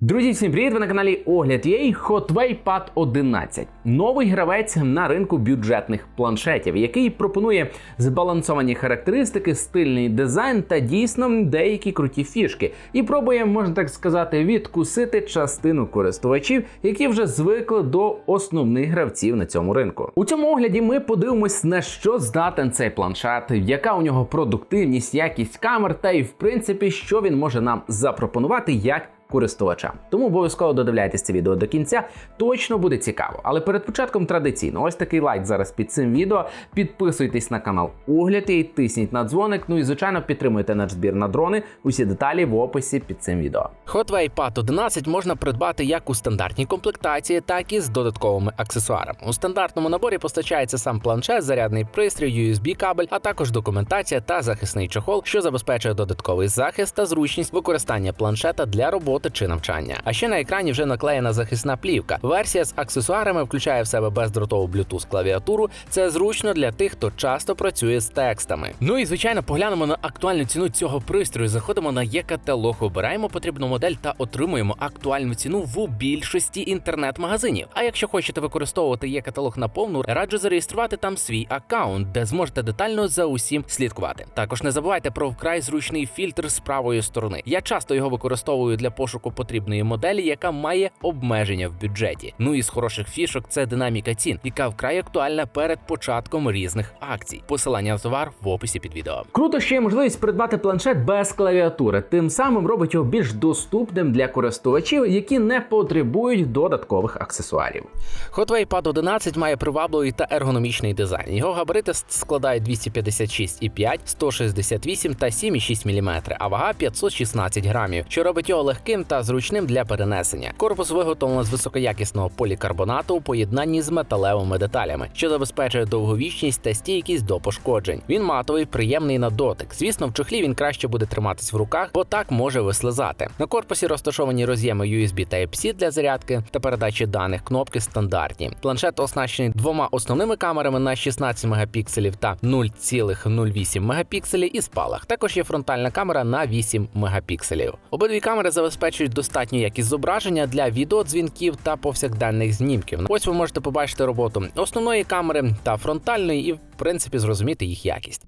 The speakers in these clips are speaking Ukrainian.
Друзі, всім привіт! Ви на каналі Огляд є Hotway Pad 11. Новий гравець на ринку бюджетних планшетів, який пропонує збалансовані характеристики, стильний дизайн та дійсно деякі круті фішки. І пробує, можна так сказати, відкусити частину користувачів, які вже звикли до основних гравців на цьому ринку. У цьому огляді ми подивимось на що здатен цей планшет, яка у нього продуктивність, якість камер, та і в принципі, що він може нам запропонувати як користувачам. Тому обов'язково додивляйтесь це відео до кінця. Точно буде цікаво. Але перед початком традиційно, ось такий лайк зараз під цим відео. Підписуйтесь на канал Огляд і тисніть на дзвоник. Ну і звичайно підтримуйте наш збір на дрони. Усі деталі в описі під цим відео. Hotway Pad 11 можна придбати як у стандартній комплектації, так і з додатковими аксесуарами. У стандартному наборі постачається сам планшет, зарядний пристрій, USB кабель, а також документація та захисний чохол, що забезпечує додатковий захист та зручність використання планшета для роботи чи навчання. А ще на екрані вже наклеєна захисна плівка. Версія з аксесуарами включає в себе бездротову Bluetooth клавіатуру. Це зручно для тих, хто часто працює з текстами. Ну і звичайно, поглянемо на актуальну ціну цього пристрою. Заходимо на є-каталог, обираємо потрібну модель та отримуємо актуальну ціну в більшості інтернет-магазинів. А якщо хочете використовувати є-каталог на повну, раджу зареєструвати там свій аккаунт, де зможете детально за усім слідкувати. Також не забувайте про вкрай зручний фільтр з правої сторони. Я часто його використовую для пошуку потрібної моделі, яка має обмеження в бюджеті. Ну і з хороших фішок це динаміка цін, яка вкрай актуальна перед початком різних акцій. Посилання на товар в описі під відео. Круто, що є можливість придбати планшет без клавіатури. Тим самим робить його більш доступним для користувачів, які не потребують додаткових аксесуарів. Hotway Pad 11 має привабливий та ергономічний дизайн. Його габарити складають 256,5, 168 та 7,6 мм, а вага 516 грамів, що робить його легким та зручним для перенесення. Корпус виготовлено з високоякісного полікарбонату у поєднанні з металевими деталями, що забезпечує довговічність та стійкість до пошкоджень. Він матовий, приємний на дотик. Звісно, в чохлі він краще буде триматись в руках, бо так може вислизати. На корпусі розташовані роз'єми USB Type-C для зарядки та передачі даних. Кнопки стандартні. Планшет оснащений двома основними камерами на 16 мегапікселів та 0,08 мегапікселів і спалах. Також є фронтальна камера на 8 мегапікселів. Обидві камери забезпечують достатню якість зображення для відеодзвінків та повсякденних знімків. Ось ви можете побачити роботу основної камери та фронтальної, і в принципі зрозуміти їх якість.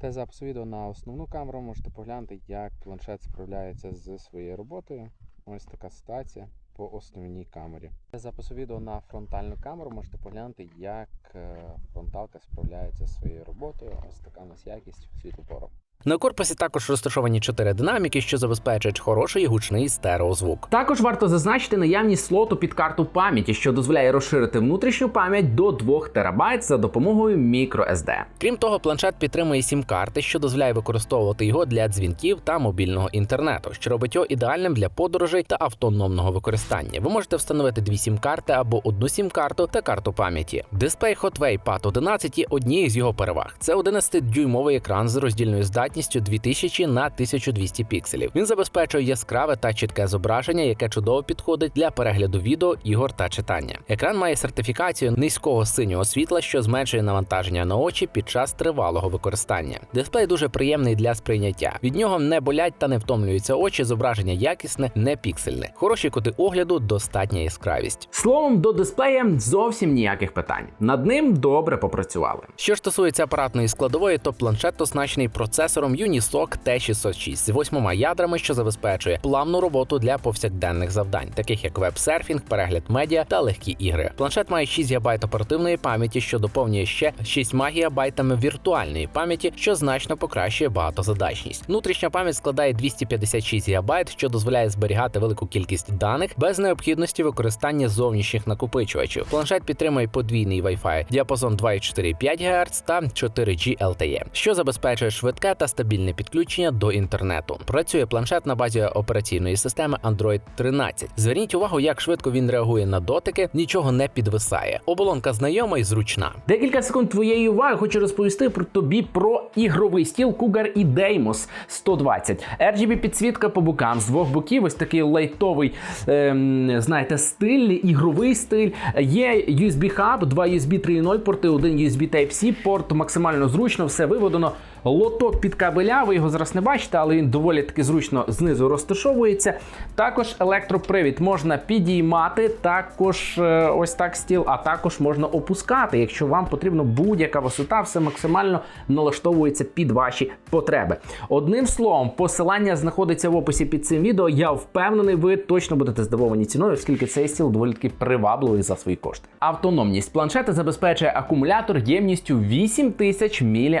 Та запису відео на основну камеру можете поглянути, як планшет справляється з своєю роботою. Ось така ситуація по основній камері. Для запису відео на фронтальну камеру можете поглянути, як е, фронталка справляється зі своєю роботою. Ось така у нас якість світлопору. На корпусі також розташовані чотири динаміки, що забезпечують хороший гучний стереозвук. Також варто зазначити наявність слоту під карту пам'яті, що дозволяє розширити внутрішню пам'ять до 2 ТБ за допомогою microSD. Крім того, планшет підтримує сім-карти, що дозволяє використовувати його для дзвінків та мобільного інтернету, що робить його ідеальним для подорожей та автономного використання. Ви можете встановити дві сім-карти або одну сім-карту та карту пам'яті. Дисплей Hotway Pad 11 є однією з його переваг. Це 11-дюймовий екран з роздільною здатністю здатністю 2000 на 1200 пікселів. Він забезпечує яскраве та чітке зображення, яке чудово підходить для перегляду відео, ігор та читання. Екран має сертифікацію низького синього світла, що зменшує навантаження на очі під час тривалого використання. Дисплей дуже приємний для сприйняття. Від нього не болять та не втомлюються очі. Зображення якісне, не піксельне. Хороші кути огляду, достатня яскравість. Словом, до дисплея зовсім ніяких питань. Над ним добре попрацювали. Що ж стосується апаратної складової, то планшет оснащений процесором процесором Unisoc T606 з восьмома ядрами, що забезпечує плавну роботу для повсякденних завдань, таких як веб-серфінг, перегляд медіа та легкі ігри. Планшет має 6 ГБ оперативної пам'яті, що доповнює ще 6 ГБ віртуальної пам'яті, що значно покращує багатозадачність. Внутрішня пам'ять складає 256 ГБ, що дозволяє зберігати велику кількість даних без необхідності використання зовнішніх накопичувачів. Планшет підтримує подвійний Wi-Fi, діапазон 2,4,5 ГГц та 4G LTE, що забезпечує швидке та стабільне підключення до інтернету. Працює планшет на базі операційної системи Android 13. Зверніть увагу, як швидко він реагує на дотики, нічого не підвисає. Оболонка знайома і зручна. Декілька секунд твоєї уваги хочу розповісти про тобі про ігровий стіл Cougar і Deimos 120. RGB підсвітка по бокам з двох боків. Ось такий лайтовий, ем, знаєте, стиль, ігровий стиль. Є USB хаб, два USB 3.0 порти, один USB Type-C порт, максимально зручно, все виведено. Лоток під кабеля. Ви його зараз не бачите, але він доволі таки зручно знизу розташовується. Також електропривід можна підіймати, також е, ось так стіл, а також можна опускати. Якщо вам потрібна будь-яка висота, все максимально налаштовується під ваші потреби. Одним словом, посилання знаходиться в описі під цим відео. Я впевнений, ви точно будете здивовані ціною, оскільки цей стіл доволі таки привабливий за свої кошти. Автономність планшета забезпечує акумулятор ємністю 8000 мАч.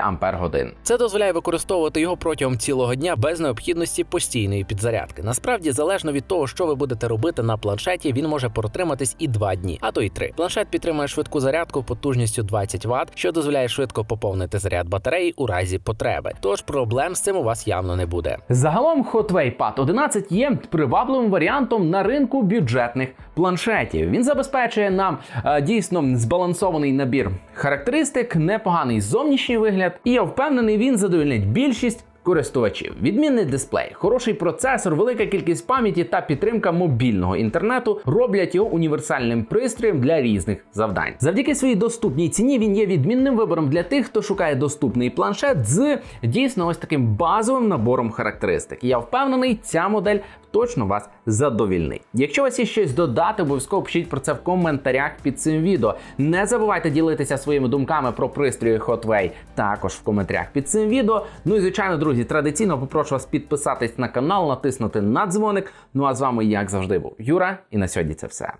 Це дозволяє використовувати його протягом цілого дня без необхідності постійної підзарядки. Насправді, залежно від того, що ви будете робити на планшеті, він може протриматись і 2 дні, а то й 3. Планшет підтримує швидку зарядку потужністю 20 Вт, що дозволяє швидко поповнити заряд батареї у разі потреби. Тож проблем з цим у вас явно не буде. Загалом Hotway Pad 11 є привабливим варіантом на ринку бюджетних планшетів. Він забезпечує нам е, дійсно збалансований набір характеристик, непоганий зовнішній вигляд, і я впевнений, він задовільнить більшість. Користувачів, відмінний дисплей, хороший процесор, велика кількість пам'яті та підтримка мобільного інтернету роблять його універсальним пристроєм для різних завдань. Завдяки своїй доступній ціні він є відмінним вибором для тих, хто шукає доступний планшет з дійсно ось таким базовим набором характеристик. Я впевнений, ця модель точно вас задовільнить. Якщо у вас є щось додати, обов'язково пишіть про це в коментарях під цим відео. Не забувайте ділитися своїми думками про пристрої Hotway також в коментарях під цим відео. Ну і звичайно, друзі, традиційно попрошу вас підписатись на канал, натиснути на дзвоник. Ну а з вами, як завжди, був Юра, і на сьогодні це все.